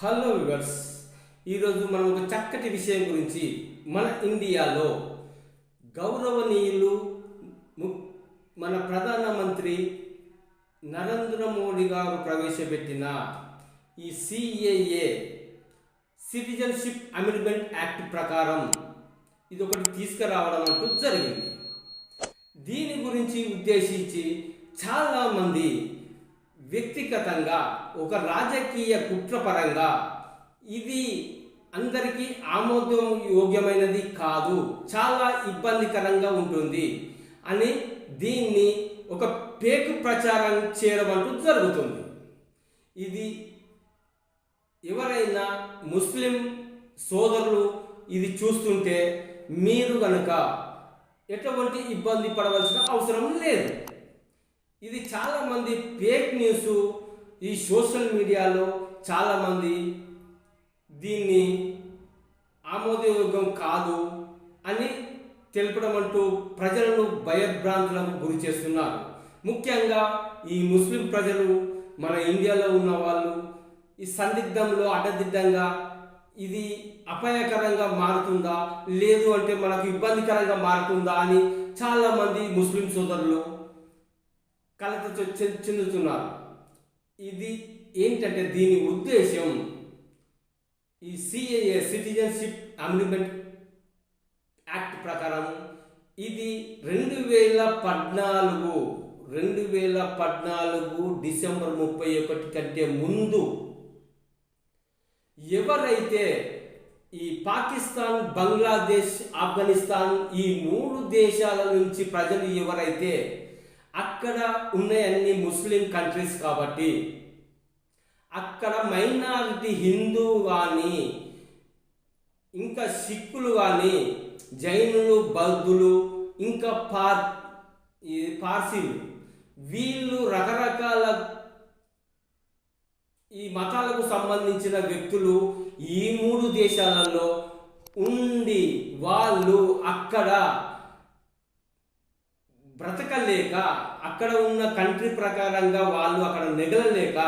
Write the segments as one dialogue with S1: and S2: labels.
S1: Hello viewers ఈరోజు మనం ఒక చక్కటి విషయం గురించి మన ఇండియాలో గౌరవనీయులు ము- మన ప్రధానమంత్రి నరేంద్ర మోడీ గారు ప్రవేశపెట్టిన ఈ సిఏఏ సిటిజన్షిప్ అమెండ్మెంట్ యాక్ట్ ప్రకారం ఇది ఒకటి తీసుకురావడం అంటూ జరిగింది. దీని గురించి ఉద్దేశించి చాలామంది వ్యక్తిగతంగా ఒక రాజకీయ కుట్రపరంగా ఇది అందరికీ ఆమోదం యోగ్యమైనది కాదు. చాలా ఇబ్బందికరంగా ఉంటుంది అని దీన్ని ఒక పేకు ప్రచారం చేయడం అంటూ జరుగుతుంది. ఇది ఎవరైనా ముస్లిం సోదరులు ఇది చూస్తుంటే మీరు కనుక ఎటువంటి ఇబ్బంది పడవలసిన అవసరం లేదు. ఇది చాలామంది ఫేక్ న్యూస్ ఈ సోషల్ మీడియాలో చాలామంది దీన్ని ఆమోదయోగ్యం కాదు అని తెలపడం అంటూ ప్రజలను భయభ్రాంతులకు గురి చేస్తున్నారు. ముఖ్యంగా ఈ ముస్లిం ప్రజలు మన ఇండియాలో ఉన్న వాళ్ళు ఈ సందిగ్ధంలో అడ్డదిడ్డంగా ఇది అపాయకరంగా మారుతుందా? లేదు అంటే మనకు ఇబ్బందికరంగా మారుతుందా అని చాలామంది ముస్లిం సోదరులు కలత చెందుతున్నారు. ఇది ఏంటంటే దీని ఉద్దేశం ఈ సిఏఏ సిటిజన్షిప్ అమెండ్మెంట్ యాక్ట్ ప్రకారం ఇది రెండు వేల పద్నాలుగు రెండు వేల పద్నాలుగు డిసెంబర్ ముప్పై ఒకటి కంటే ముందు ఎవరైతే ఈ పాకిస్తాన్ బంగ్లాదేశ్ ఆఫ్ఘనిస్తాన్ ఈ మూడు దేశాల నుంచి ప్రజలు ఎవరైతే అక్కడ ఉన్నాయన్ని ముస్లిం కంట్రీస్ కాబట్టి. అక్కడ మైనారిటీ హిందూ కానీ ఇంకా సిక్కులు కానీ జైనులు బౌద్ధులు ఇంకా పార్ ఈ పార్సీలు వీళ్ళు రకరకాల ఈ మతాలకు సంబంధించిన వ్యక్తులు ఈ మూడు దేశాలలో ఉండి వాళ్ళు అక్కడ బ్రతకలేక అక్కడ ఉన్న కంట్రీ ప్రకారంగా వాళ్ళు అక్కడ నెగలలేక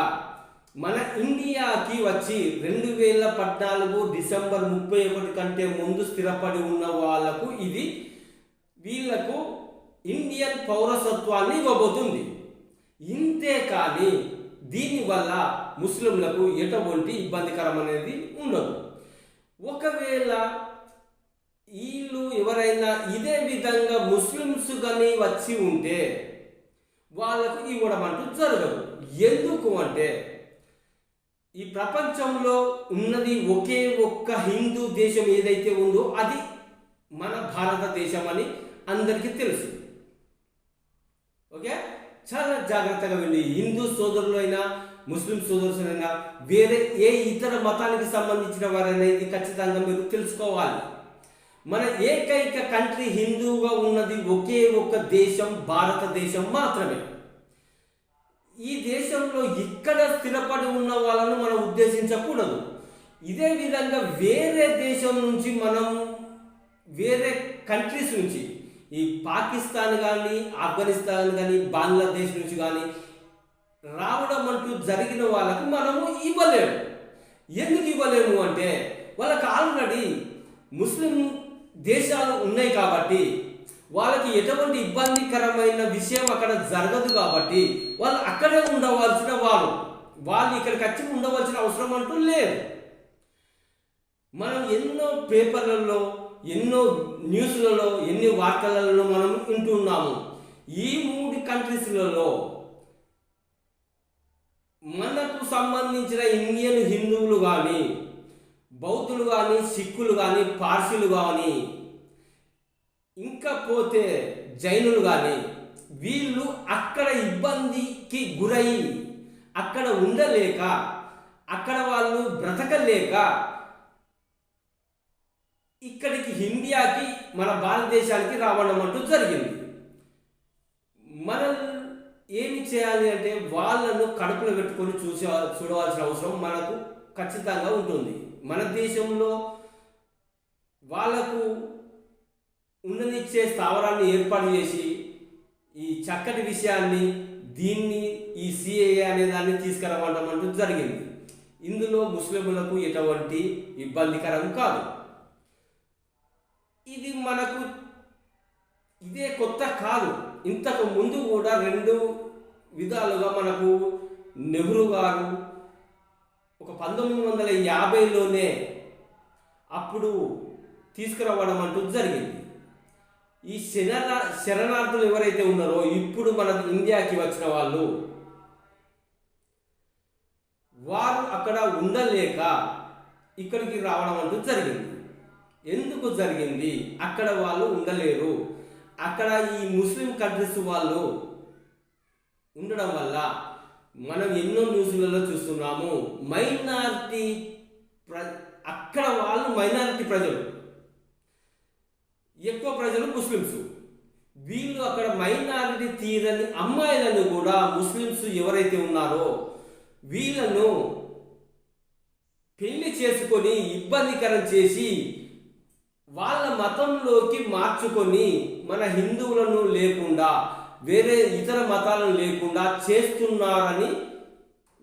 S1: మన ఇండియాకి వచ్చి రెండు వేల పద్నాలుగు డిసెంబర్ ముప్పై ఒకటి కంటే ముందు స్థిరపడి ఉన్న వాళ్ళకు ఇది వీళ్ళకు ఇండియన్ పౌరసత్వాన్ని ఇవ్వబోతుంది. ఇంతే కానీ దీనివల్ల ముస్లింలకు ఎటువంటి ఇబ్బందికరం అనేది ఉండదు. ఒకవేళ వీళ్ళు ఎవరైనా ఇదే విధంగా ముస్లిమ్స్ కానీ వచ్చి ఉంటే వాళ్ళకు ఇవ్వడం అంటూ జరగదు. ఎందుకు అంటే ఈ ప్రపంచంలో ఉన్నది ఒకే ఒక్క హిందూ దేశం ఏదైతే ఉందో అది మన భారతదేశం అని అందరికీ తెలుసు. ఓకే? చాలా జాగ్రత్తగా వెళ్ళి హిందూ సోదరులైనా ముస్లిం సోదరులైనా వేరే ఏ ఇతర మతానికి సంబంధించిన వారైనా ఇది ఖచ్చితంగా మీరు తెలుసుకోవాలి. మన ఏకైక కంట్రీ హిందువుగా ఉన్నది ఒకే ఒక్క దేశం భారతదేశం మాత్రమే. ఈ దేశంలో ఇక్కడ స్థిరపడి ఉన్న వాళ్ళను మనం ఉద్దేశించకూడదు. ఇదే విధంగా వేరే దేశం నుంచి మనం వేరే కంట్రీస్ నుంచి ఈ పాకిస్తాన్ కానీ ఆఫ్ఘనిస్తాన్ కానీ బంగ్లాదేశ్ నుంచి కానీ రావడం అంటూ జరిగిన వాళ్ళకు మనము ఇవ్వలేము. ఎందుకు ఇవ్వలేము అంటే వాళ్ళకి ఆల్రెడీ ముస్లిం దేశాలు ఉన్నాయి కాబట్టి వాళ్ళకి ఎటువంటి ఇబ్బందికరమైన విషయం అక్కడ జరగదు కాబట్టి వాళ్ళు అక్కడే ఉండవలసిన వారు. వాళ్ళు ఇక్కడికి వచ్చి ఉండవలసిన అవసరం అంటూ లేదు. మనం ఎన్నో పేపర్లలో ఎన్నో న్యూస్లలో ఎన్ని వార్తలలో మనం వింటున్నాము ఈ మూడు కంట్రీస్లలో మనకు సంబంధించిన ఇండియన్ హిందువులు కానీ బౌద్ధులు కానీ సిక్కులు కానీ పార్సీలు కానీ ఇంకా పోతే జైనులు కానీ వీళ్ళు అక్కడ ఇబ్బందికి గురై అక్కడ ఉండలేక అక్కడ వాళ్ళు బ్రతకలేక ఇక్కడికి ఇండియాకి మన భారతదేశానికి రావడం అంటూ జరిగింది. మనం ఏమి చేయాలి అంటే వాళ్ళను కడుపులో పెట్టుకొని చూసే చూడవలసిన అవసరం మనకు. ఖచ్చితంగా ఉంటుంది. మన దేశంలో వాళ్ళకు ఉండనిచ్చే స్థావరాన్ని ఏర్పాటు చేసి ఈ చక్కటి విషయాన్ని దీన్ని ఈ సిఏఏ అనే దాన్ని తీసుకురావడం అంటూ జరిగింది. ఇందులో ముస్లింలకు ఎటువంటి ఇబ్బందికరం కాదు. ఇది మనకు ఇదే కొత్త కాదు. ఇంతకు ముందు కూడా రెండు విధాలుగా మనకు నెహ్రూ గారు ఒక పంతొమ్మిది వందల యాభైలోనే అప్పుడు తీసుకురావడం అంటూ జరిగింది. ఈ శరణ శరణార్థులు ఎవరైతే ఉన్నారో ఇప్పుడు మన ఇండియాకి వచ్చిన వాళ్ళు వారు అక్కడ ఉండలేక ఇక్కడికి రావడం అంటూ జరిగింది. ఎందుకు జరిగింది? అక్కడ వాళ్ళు ఉండలేరు. అక్కడ ఈ ముస్లిం కంట్రీస్ వాళ్ళు ఉండడం వల్ల మనం ఎన్నో న్యూస్లలో చూస్తున్నాము మైనారిటీ ప్ర అక్కడ వాళ్ళు మైనారిటీ ప్రజలు. ఎక్కువ ప్రజలు ముస్లిమ్స్. వీళ్ళు అక్కడ మైనారిటీ తీరని అమ్మాయిలను కూడా ముస్లిమ్స్ ఎవరైతే ఉన్నారో వీళ్ళను పెళ్ళి చేసుకొని ఇబ్బందికరం చేసి వాళ్ళ మతంలోకి మార్చుకొని మన హిందువులను లేకుండా వేరే ఇతర మతాలను లేకుండా చేస్తున్నారని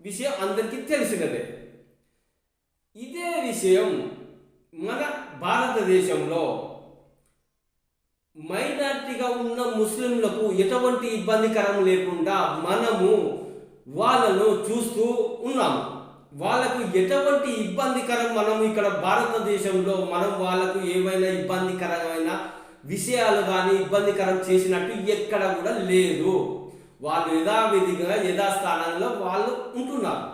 S1: విషయం అందరికీ తెలిసినదే ఇదే విషయం మన భారతదేశంలో మైనార్టీగా ఉన్న ముస్లింలకు ఎటువంటి ఇబ్బందికరం లేకుండా మనము వాళ్ళను చూస్తూ ఉన్నాము. వాళ్ళకు ఎటువంటి ఇబ్బందికరం మనం ఇక్కడ భారతదేశంలో మనం వాళ్ళకు ఏమైనా ఇబ్బందికరమైన విషయాలు కానీ ఇబ్బందికరం చేసినట్టు ఎక్కడ కూడా లేదు. వాళ్ళు యథావిధిగా యథాస్థానంలో వాళ్ళు ఉంటున్నారు.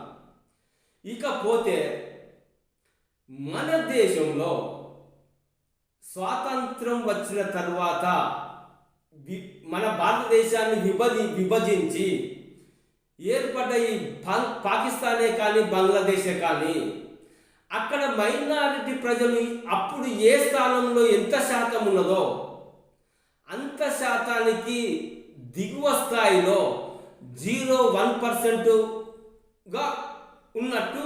S1: ఇకపోతే మన దేశంలో స్వాతంత్రం వచ్చిన తర్వాత మన భారతదేశాన్ని విభజి విభజించి ఏర్పడ్డ ఈ పాకిస్తానే కానీ బంగ్లాదేశే కానీ అక్కడ మైనారిటీ ప్రజలు అప్పుడు ఏ స్థానంలో ఎంత శాతం ఉన్నదో అంత శాతానికి దిగువ స్థాయిలో జీరో వన్ పర్సెంట్గా ఉన్నట్టు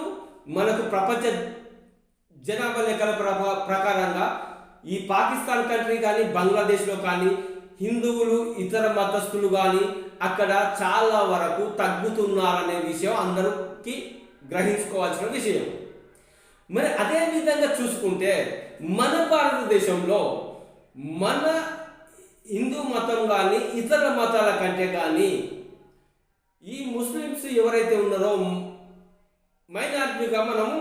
S1: మనకు ప్రపంచ జనాభా లెక్కల ప్రకారంగా ఈ పాకిస్తాన్ కంట్రీ కానీ బంగ్లాదేశ్లో కానీ హిందువులు ఇతర మతస్థులు కానీ అక్కడ చాలా వరకు తగ్గుతున్నారనే విషయం అందరికీ గ్రహించుకోవాల్సిన విషయం. మరి అదే విధంగా చూసుకుంటే మన భారతదేశంలో మన హిందూ మతం కానీ ఇతర మతాల కంటే కానీ ఈ ముస్లిమ్స్ ఎవరైతే ఉన్నారో మైనారిటీగా మనము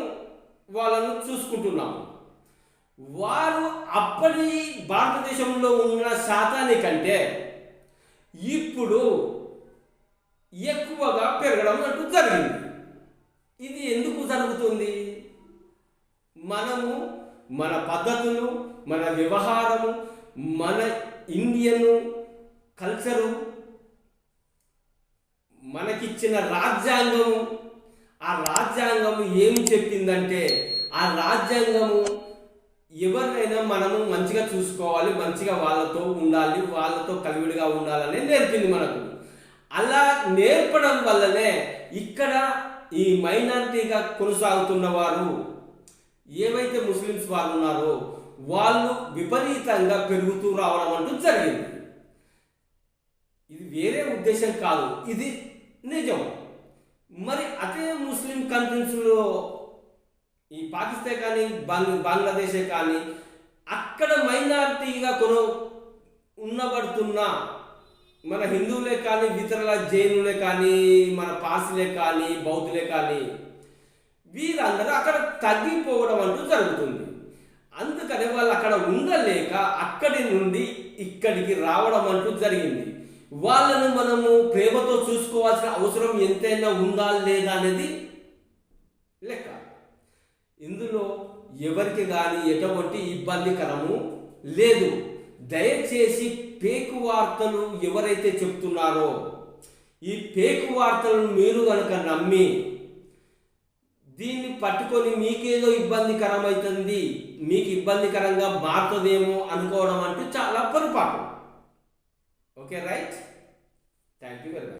S1: వాళ్ళను చూసుకుంటున్నాము. వారు అప్పటి భారతదేశంలో ఉన్న శాతాన్ని కంటే ఇప్పుడు ఎక్కువగా పెరగడం అంటూ జరిగింది. ఇది ఎందుకు జరుగుతుంది? మనము మన పద్ధతులు మన వ్యవహారము మన ఇండియన్ కల్చరు మనకిచ్చిన రాజ్యాంగము ఆ రాజ్యాంగము ఏమి చెప్పిందంటే ఆ రాజ్యాంగము ఎవరినైనా మనము మంచిగా చూసుకోవాలి మంచిగా వాళ్ళతో ఉండాలి వాళ్ళతో కలివిడిగా ఉండాలని నేర్పింది మనకు. అలా నేర్పడం వల్లనే ఇక్కడ ఈ మైనారిటీగా కొనసాగుతున్న వారు ఏవైతే ముస్లిమ్స్ వాళ్ళు ఉన్నారో వాళ్ళు విపరీతంగా పెరుగుతూ రావడం అంటూ జరిగింది. ఇది వేరే ఉద్దేశం కాదు ఇది నిజం. మరి అదే ముస్లిం కంట్రీస్లో ఈ పాకిస్తాన్ కానీ బంగ్ బంగ్లాదేశే కానీ అక్కడ మైనారిటీగా కొను ఉన్నబడుతున్న మన హిందువులే కానీ ఇతరుల జైనులే కానీ మన పాసులే కానీ బౌద్ధులే కానీ వీరందరూ అక్కడ తగ్గిపోవడం అంటూ జరుగుతుంది. అందుకని వాళ్ళు అక్కడ ఉండలేక అక్కడి నుండి ఇక్కడికి రావడం అంటూ జరిగింది. వాళ్ళను మనము ప్రేమతో చూసుకోవాల్సిన అవసరం ఎంతైనా ఉందా లేదా అనేది లెక్క. ఇందులో ఎవరికి కానీ ఎటువంటి ఇబ్బందికరము లేదు. దయచేసి పేకు వార్తలు ఎవరైతే చెప్తున్నారో ఈ పేకు వార్తలను మీరు కనుక నమ్మి దీన్ని పట్టుకొని మీకేదో ఇబ్బందికరం అవుతుంది మీకు ఇబ్బందికరంగా మారుతుందేమో అనుకోవడం అంటూ చాలా పొరపాటు. Okay right thank you very much